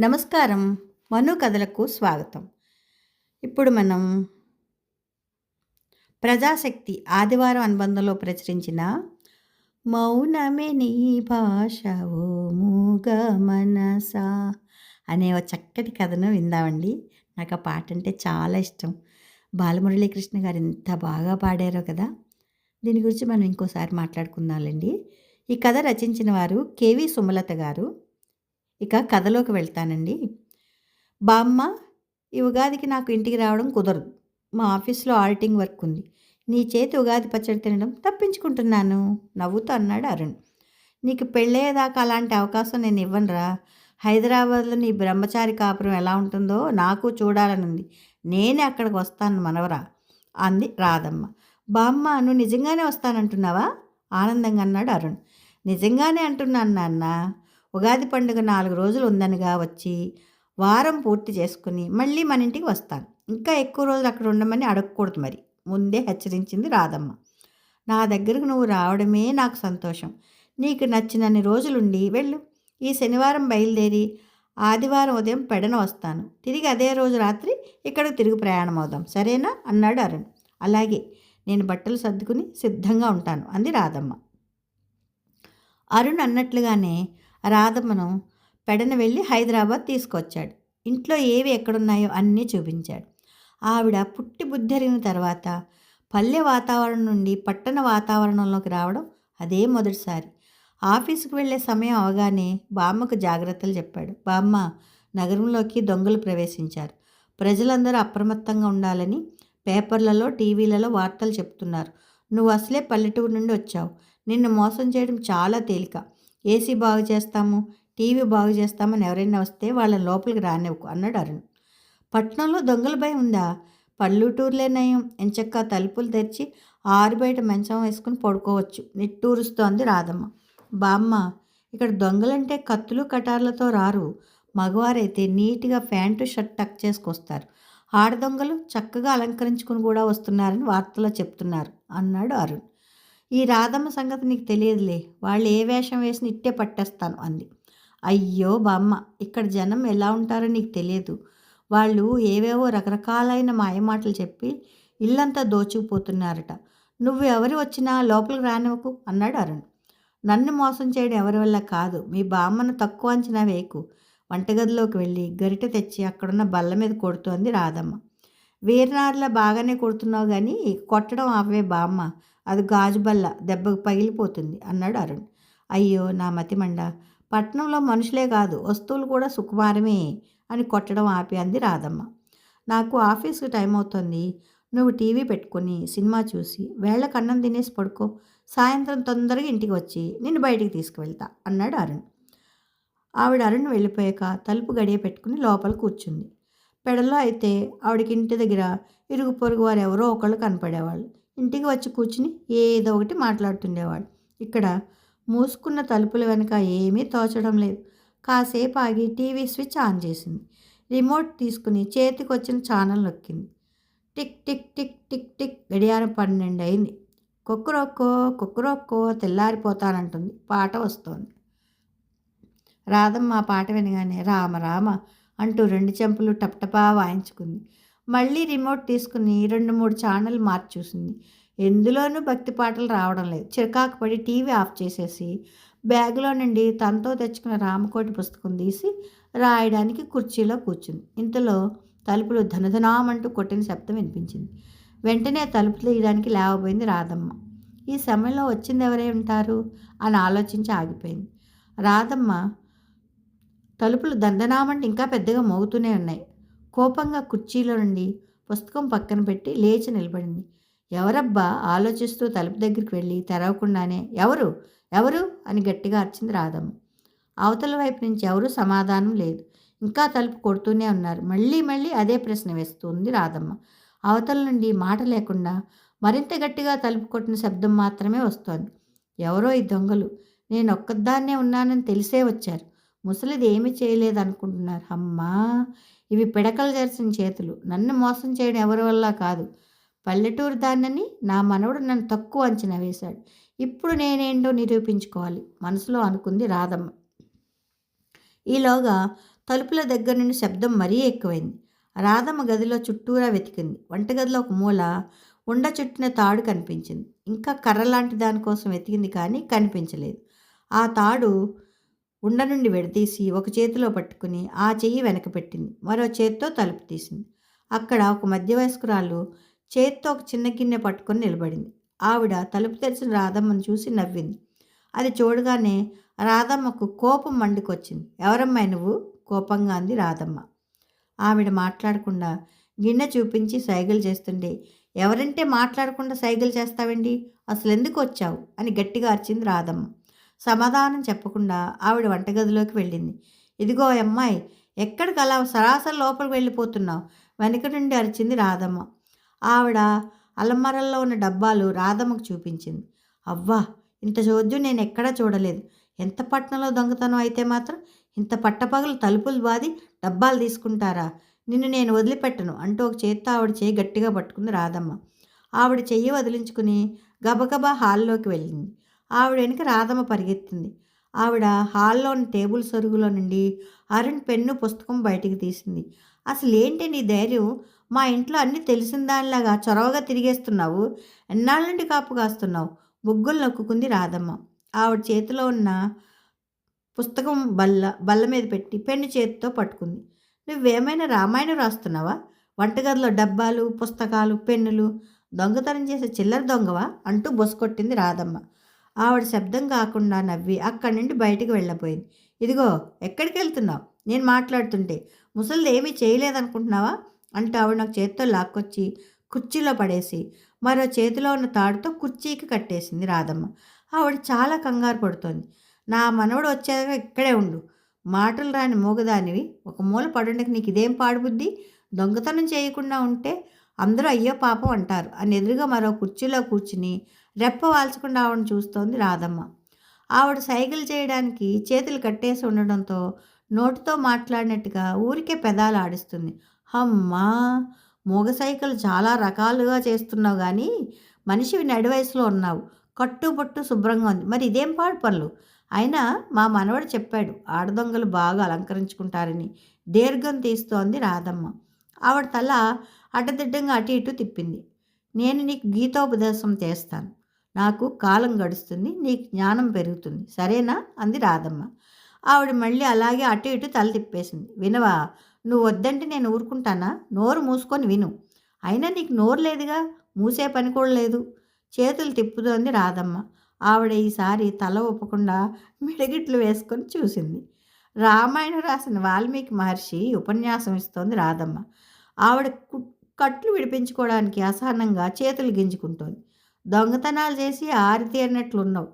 నమస్కారం. మను కథలకు స్వాగతం. ఇప్పుడు మనం ప్రజాశక్తి ఆదివారం అనుబంధంలో ప్రచురించిన మౌనమే నీ భాష ఓ మూగ మనసా అనే ఒక చక్కటి కథను విందామండి. నాకు ఆ పాట అంటే చాలా ఇష్టం. బాలమురళీకృష్ణ గారు ఎంత బాగా పాడారో కదా. దీని గురించి మనం ఇంకోసారి మాట్లాడుకుందాంలేండి. ఈ కథ రచించిన వారు కేవి సుమలత గారు. ఇక కథలోకి వెళ్తానండి. బామ్మ ఈ ఉగాదికి నాకు ఇంటికి రావడం కుదరదు. మా ఆఫీస్లో ఆడిటింగ్ వర్క్ ఉంది. నీ చేతి ఉగాది పచ్చడి తినడం తప్పించుకుంటున్నాను నవ్వుతూ అన్నాడు అరుణ్. నీకు పెళ్ళయ్యేదాకా అలాంటి అవకాశం నేను ఇవ్వనురా. హైదరాబాద్లో నీ బ్రహ్మచారి కాపురం ఎలా ఉంటుందో నాకు చూడాలనుంది. నేనే అక్కడికి వస్తాను మనవరా అంది రాధమ్మ. బామ్మ నువ్వు నిజంగానే వస్తానంటున్నావా? ఆనందంగా అన్నాడు అరుణ్. నిజంగానే అంటున్నాను నాన్న. ఉగాది పండుగ నాలుగు రోజులు ఉందనిగా వచ్చి వారం పూర్తి చేసుకుని మళ్ళీ మన ఇంటికి వస్తాను. ఇంకా ఎక్కువ రోజులు అక్కడ ఉండమని అడగకూడదు మరి. ముందే హెచ్చరించింది రాధమ్మ. నా దగ్గరకు నువ్వు రావడమే నాకు సంతోషం. నీకు నచ్చినన్ని రోజులుండి వెళ్ళు. ఈ శనివారం బయలుదేరి ఆదివారం ఉదయం పెడన వస్తాను. తిరిగి అదే రోజు రాత్రి ఇక్కడికి తిరిగి ప్రయాణం అవుదాం. సరేనా? అన్నాడు అరుణ్. అలాగే నేను బట్టలు సర్దుకుని సిద్ధంగా ఉంటాను అంది రాధమ్మ. అరుణ్ అన్నట్లుగానే రాధమ్మను పెడన వెళ్ళి హైదరాబాద్ తీసుకొచ్చాడు. ఇంట్లో ఏవి ఎక్కడున్నాయో అన్నీ చూపించాడు. ఆవిడ పుట్టి బుద్ధిరిగిన తర్వాత పల్లె వాతావరణం నుండి పట్టణ వాతావరణంలోకి రావడం అదే మొదటిసారి. ఆఫీసుకు వెళ్ళే సమయం అవగానే బామ్మకు జాగ్రత్తలు చెప్పాడు. బామ్మ నగరంలోకి దొంగలు ప్రవేశించారు. ప్రజలందరూ అప్రమత్తంగా ఉండాలని పేపర్లలో టీవీలలో వార్తలు చెప్తున్నారు. నువ్వు అసలే పల్లెటూరు నుండి వచ్చావు. నిన్ను మోసం చేయడం చాలా తేలిక. ఏసీ బాగు చేస్తాము టీవీ బాగు చేస్తామని ఎవరైనా వస్తే వాళ్ళని లోపలికి రానివ్వకు అన్నాడు అరుణ్. పట్నంలో దొంగల భయం ఉందా? పల్లెటూరులే నయం. ఎంచక్క తలుపులు తెరిచి ఆరు బయట మంచం వేసుకుని పడుకోవచ్చు. నిట్టూరుస్తోంది రాధమ్మ. బామ్మ ఇక్కడ దొంగలంటే కత్తులు కటార్లతో రారు. మగవారైతే నీట్గా ప్యాంటు షర్ట్ టక్ చేసుకొస్తారు. ఆడదొంగలు చక్కగా అలంకరించుకుని కూడా వస్తున్నారని వార్తలో చెప్తున్నారు అన్నాడు అరుణ్. ఈ రాధమ్మ సంగతి నీకు తెలియదులే. వాళ్ళు ఏ వేషం వేసి ఇట్టే పట్టేస్తాను అంది. అయ్యో బామ్మ ఇక్కడ జనం ఎలా ఉంటారో నీకు తెలియదు. వాళ్ళు ఏవేవో రకరకాలైన మాయమాటలు చెప్పి ఇల్లంతా దోచుకుపోతున్నారట. నువ్వు ఎవరు వచ్చినా లోపలికి రానివ్వకు అన్నాడు అరుణ్. నన్ను మోసం చేయడం ఎవరి వల్ల కాదు. మీ బామ్మను తక్కువ అంచనా వేయకు. వంటగదిలోకి వెళ్ళి గరిట తెచ్చి అక్కడున్న బల్ల మీద కొడుతోంది రాధమ్మ. వీరనారిలా బాగానే కొడుతున్నావు కానీ కొట్టడం అవే బామ్మ. అది గాజు బల్ల దెబ్బకు పగిలిపోతుంది అన్నాడు అరుణ్. అయ్యో నా మతిమండ. పట్నంలో మనుషులే కాదు వస్తువులు కూడా సుకుమారమే అని కొట్టడం ఆపి అంది రాధమ్మ. నాకు ఆఫీస్కి టైం అవుతుంది. నువ్వు టీవీ పెట్టుకొని సినిమా చూసి వేళ కన్నం తినేసి పడుకో. సాయంత్రం తొందరగా ఇంటికి వచ్చి నిన్ను బయటికి తీసుకువెళ్తా అన్నాడు అరుణ్. ఆవిడ అరుణ్ వెళ్ళిపోయాక తలుపు గడియ పెట్టుకుని లోపల కూర్చుంది. పెడలో అయితే ఆవిడకి ఇంటి దగ్గర ఇరుగు పొరుగు వారు ఎవరో ఒకళ్ళు కనపడేవాళ్ళు. ఇంటికి వచ్చి కూర్చుని ఏదో ఒకటి మాట్లాడుతుండేవాడు ఇక్కడ మూసుకున్న తలుపుల వెనుక ఏమీ తోచడం లేదు. కాసేపు ఆగి టీవీ స్విచ్ ఆన్ చేసింది. రిమోట్ తీసుకుని చేతికి వచ్చిన channel నొక్కింది. Tick tick tick tick tick గడియారం పన్నెండు అయింది. కుక్కరొక్కో కుక్కరొక్కో తెల్లారిపోతానంటుంది. పాట వస్తోంది. రాధమ్మ పాట వినగానే రామ రామ అంటూ రెండు చెంపులు టప్టపా వాయించుకుంది. మళ్ళీ రిమోట్ తీసుకుని రెండు మూడు ఛానల్ మార్చి చూసింది. ఎందులోనూ భక్తి పాటలు రావడం లేదు. చిరకాకు పడి టీవీ ఆఫ్ చేసేసి బ్యాగ్లో నుండి తనతో తెచ్చుకున్న రామకోటి పుస్తకం తీసి రాయడానికి కుర్చీలో కూర్చుంది. ఇంతలో తలుపులు ధనధనామంటూ కొట్టిన శబ్దం వినిపించింది. వెంటనే తలుపు తీయడానికి లేవబోయింది రాధమ్మ. ఈ సమయంలో వచ్చింది ఎవరై ఉంటారు? అని ఆలోచించి ఆగిపోయింది. రాధమ్మ తలుపులు దందనామంటే ఇంకా పెద్దగా మోగుతూనే ఉన్నాయి. కోపంగా కుర్చీలో నుండి పుస్తకం పక్కన పెట్టి లేచి నిలబడింది. ఎవరబ్బా? ఆలోచిస్తూ తలుపు దగ్గరికి వెళ్ళి తెరవకుండానే ఎవరు? ఎవరు? అని గట్టిగా అరిచింది రాధమ్మ. అవతల వైపు నుంచి ఎవరు సమాధానం లేదు. ఇంకా తలుపు కొడుతూనే ఉన్నారు. మళ్ళీ మళ్ళీ అదే ప్రశ్న వేస్తుంది రాధమ్మ. అవతల నుండి మాట లేకుండా మరింత గట్టిగా తలుపు కొట్టిన శబ్దం మాత్రమే వస్తోంది. ఎవరో ఈ దొంగలు. నేను ఒక్కదాన్నే ఉన్నానని తెలిసే వచ్చారు. ముసలిది ఏమీ చేయలేదనుకుంటున్నారు? అమ్మా! ఇవి పిడకలు జరిసిన చేతులు. నన్ను మోసం చేయడం ఎవరి వల్ల కాదు. పల్లెటూరు దాన్నని నా మనవడు నన్ను తక్కువ అంచనా వేశాడు. ఇప్పుడు నేనేంటో నిరూపించుకోవాలి. మనసులో అనుకుంది రాధమ్మ. ఈలోగా తలుపుల దగ్గర నుండి శబ్దం మరీ ఎక్కువైంది. రాధమ్మ గదిలో చుట్టూరా వెతికింది. వంటగదిలో ఒక మూల ఉండ చుట్టిన తాడు కనిపించింది. ఇంకా కర్ర లాంటి దానికోసం వెతికింది కానీ కనిపించలేదు. ఆ తాడు ఉండ నుండి విడదీసి ఒక చేతిలో పట్టుకుని ఆ చెయ్యి వెనక పెట్టింది. మరో చేత్తో తలుపు తీసింది. అక్కడ ఒక మధ్యవయస్కురాలు చేత్తో ఒక చిన్న గిన్నె పట్టుకొని నిలబడింది. ఆవిడ తలుపు తెరిచిన రాధమ్మను చూసి నవ్వింది. అది చూడగానే రాధమ్మకు కోపం మండుకొచ్చింది. ఎవరమ్మా నువ్వు? కోపంగా అంది రాధమ్మ. ఆవిడ మాట్లాడకుండా గిన్నె చూపించి సైగలు చేస్తుండే ఎవరంటే మాట్లాడకుండా సైగలు చేస్తావండి అసలు ఎందుకు వచ్చావు? అని గట్టిగా అరిచింది రాధమ్మ. సమాధానం చెప్పకుండా ఆవిడ వంటగదిలోకి వెళ్ళింది. ఇదిగో అమ్మాయి ఎక్కడికి అలా సరాసరి లోపలికి వెళ్ళిపోతున్నావు? వెనక నుండి అరిచింది రాధమ్మ. ఆవిడ అలమరల్లో ఉన్న డబ్బాలు రాధమ్మకు చూపించింది. అవ్వా ఇంత చోద్యం నేను ఎక్కడా చూడలేదు. ఎంత పట్టణంలో దొంగతనం అయితే మాత్రం ఇంత పట్టపగలు తలుపులు బాది డబ్బాలు తీసుకుంటారా? నిన్ను నేను వదిలిపెట్టను అంటూ ఒక చేత్తో ఆవిడ చేయి గట్టిగా పట్టుకుంది రాధమ్మ. ఆవిడ చెయ్యి వదిలించుకుని గబగబా హాల్లోకి వెళ్ళింది. ఆవిడ వెనుక రాధమ్మ పరిగెత్తింది. ఆవిడ హాల్లోని టేబుల్ సరుగులో నుండి అరుణ్ పెన్ను పుస్తకం బయటికి తీసింది. అసలు ఏంటి నీ ధైర్యం? మా ఇంట్లో అన్నీ తెలిసిన దానిలాగా చొరవగా తిరిగేస్తున్నావు. ఎన్నాళ్ళ నుండి కాపు కాస్తున్నావు బుగ్గులు నొక్కుంది రాధమ్మ. ఆవిడ చేతిలో ఉన్న పుస్తకం బల్ల బల్ల మీద పెట్టి పెన్ను చేతితో పట్టుకుంది. నువ్వేమైనా రామాయణం రాస్తున్నావా? వంటగదిలో డబ్బాలు పుస్తకాలు పెన్నులు దొంగతనం చేసే చిల్లర దొంగవా? అంటూ బొసకొట్టింది రాధమ్మ. ఆవిడ శబ్దం కాకుండా నవ్వి అక్కడి నుండి బయటికి వెళ్ళబోయింది ఇదిగో ఎక్కడికి వెళ్తున్నావు? నేను మాట్లాడుతుంటే ముసలిది ఏమీ చేయలేదనుకుంటున్నావా? అంటూ ఆవిడ నాకు చేత్తో లాక్కొచ్చి కుర్చీలో పడేసి మరో చేతిలో ఉన్న తాడుతో కుర్చీకి కట్టేసింది రాధమ్మ. ఆవిడ చాలా కంగారు పడుతోంది. నా మనవడు వచ్చాక ఇక్కడే ఉండు. మాటలు రాని మూగదానివి. ఒక మూల పడుండకి నీకు ఇదేం పాడుబుద్ధి? దొంగతనం చేయకుండా ఉంటే అందరూ అయ్యో పాపం అంటారు. అని ఎదురుగా మరో కుర్చీలో కూర్చుని రెప్ప వాల్చకుండా ఆవిడని చూస్తోంది రాధమ్మ. ఆవిడ సైకిల్ చేయడానికి చేతులు కట్టేసి ఉండడంతో నోటితో మాట్లాడినట్టుగా ఊరికే పెదాలు ఆడిస్తుంది. అమ్మా మూగ సైకిల్ చాలా రకాలుగా చేస్తున్నావు కానీ మనిషివి నడివయసులో ఉన్నావు. కట్టుబొట్టు శుభ్రంగా ఉంది. మరి ఇదేం పాడు పనులు? అయినా మా మనవడు చెప్పాడు ఆడదొంగలు బాగా అలంకరించుకుంటారని. దీర్ఘం తీస్తోంది రాధమ్మ. ఆవిడ తల అడ్డదిడ్డంగా అటు ఇటు తిప్పింది. నేను నీకు గీతోపదేశం చేస్తాను. నాకు కాలం గడుస్తుంది నీకు జ్ఞానం పెరుగుతుంది. సరేనా? అంది రాధమ్మ. ఆవిడ మళ్ళీ అలాగే అటు ఇటు తల తిప్పేసింది. వినవా నువ్వు వద్దంటే నేను ఊరుకుంటానా? నోరు మూసుకొని విను. అయినా నీకు నోరు లేదుగా? మూసే పని కూడా లేదు. చేతులు తిప్పుతోంది రాధమ్మ. ఆవిడ ఈసారి తల ఒప్పకుండా మిడగిట్లు వేసుకొని చూసింది. రామాయణం రాసిన వాల్మీకి మహర్షి ఉపన్యాసం ఇస్తోంది రాధమ్మ. ఆవిడ కట్లు విడిపించుకోవడానికి అసహనంగా చేతులు గింజుకుంటోంది. దొంగతనాలు చేసి ఆరితేరినట్లున్నావు.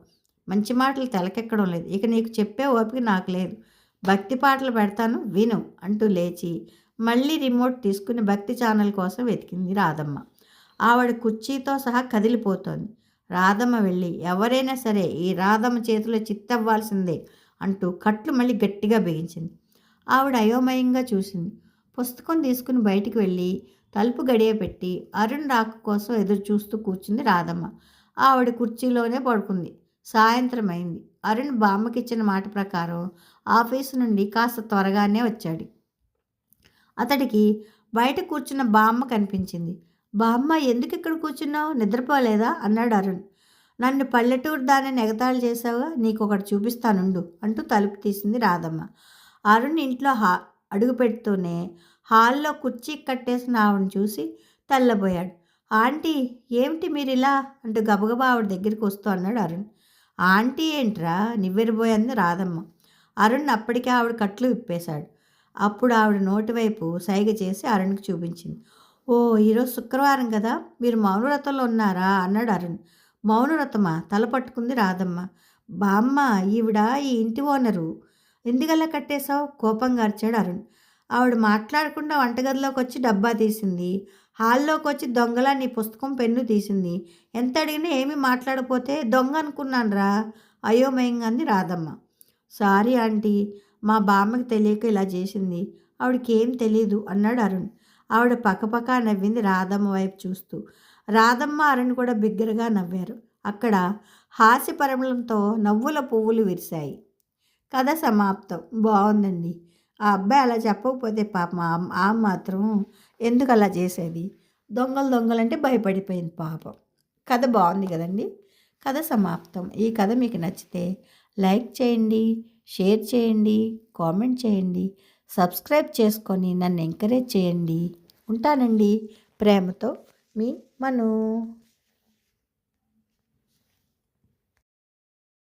మంచి మాటలు తెలకెక్కడం లేదు. ఇక నీకు చెప్పే ఓపిక నాకు లేదు. భక్తి పాటలు పెడతాను విను అంటూ లేచి మళ్ళీ రిమోట్ తీసుకుని భక్తి ఛానల్ కోసం వెతికింది రాధమ్మ. ఆవిడ కుర్చీతో సహా కదిలిపోతోంది. రాధమ్మ వెళ్ళి ఎవరైనా సరే ఈ రాధమ్మ చేతిలో చిత్తవ్వాల్సిందే అంటూ కట్లు మళ్ళీ గట్టిగా బిగించింది. ఆవిడ అయోమయంగా చూసింది. పుస్తకం తీసుకుని బయటికి వెళ్ళి తలుపు గడియపెట్టి అరుణ్ రాక కోసం ఎదురు చూస్తూ కూర్చుంది రాధమ్మ. ఆవిడ కుర్చీలోనే పడుకుంది. సాయంత్రం అయింది అరుణ్ బామ్మకిచ్చిన మాట ప్రకారం ఆఫీసు నుండి కాస్త త్వరగానే వచ్చాడు. అతడికి బయట కూర్చున్న బామ్మ కనిపించింది. బామ్మ ఎందుకు ఇక్కడ కూర్చున్నావు? నిద్రపోలేదా? అన్నాడు అరుణ్. నన్ను పల్లెటూరు దానిని ఎగతాళి చేసావుగా? నీకు ఒకటి చూపిస్తానుండు అంటూ తలుపు తీసింది రాధమ్మ. అరుణ్ ఇంట్లో హా అడుగు పెడుతూనే హాల్లో కుర్చీ కట్టేసిన ఆవిడని చూసి తెల్లబోయాడు. ఆంటీ ఏమిటి మీరు ఇలా అంటూ గబగబా ఆవిడ దగ్గరికి వస్తూ అన్నాడు అరుణ్. ఆంటీ ఏంట్రా? నివ్వెరిపోయింది రాధమ్మ అరుణ్ అప్పటికే ఆవిడ కట్లు విప్పేశాడు. అప్పుడు ఆవిడ నోటి వైపు సైగ చేసి అరుణ్కి చూపించింది. ఓ ఈరోజు శుక్రవారం కదా? మీరు మౌనవ్రతంలో ఉన్నారా? అన్నాడు అరుణ్. మౌనవ్రతమా? తల పట్టుకుంది రాధమ్మ బామ్మ ఈవిడ ఈ ఇంటి ఓనరు. ఎందుకలా కట్టేశావు? కోపంగా అరిచాడు అరుణ్. ఆవిడ మాట్లాడకుండా వంటగదిలోకి వచ్చి డబ్బా తీసింది. హాల్లోకి వచ్చి దొంగలా నీ పుస్తకం పెన్ను తీసింది. ఎంత అడిగినా ఏమీ మాట్లాడపోతే దొంగ అనుకున్నాను రా అయోమయంగా అంది రాధమ్మ. సారీ ఆంటీ మా బామ్మకి తెలియక ఇలా చేసింది. ఆవిడకేం తెలియదు అన్నాడు అరుణ్. ఆవిడ పక్కపక్క నవ్వింది రాధమ్మ వైపు చూస్తూ. రాధమ్మ అరుణ్ కూడా బిగ్గరగా నవ్వారు. అక్కడ హాస్యపరమలంతో నవ్వుల పువ్వులు విరిశాయి. కథ సమాప్తం. బాగుందండి. ఆ అబ్బాయి అలా చెప్పకపోతే పాపం ఆ మాత్రం ఎందుకు అలా చేసేది? దొంగలు దొంగలంటే భయపడిపోయింది పాపం. కథ బాగుంది కదండి. కథ సమాప్తం. ఈ కథ మీకు నచ్చితే లైక్ చేయండి షేర్ చేయండి కామెంట్ చేయండి సబ్స్క్రైబ్ చేసుకొని నన్ను ఎంకరేజ్ చేయండి. ఉంటానండి. ప్రేమతో మీ మను.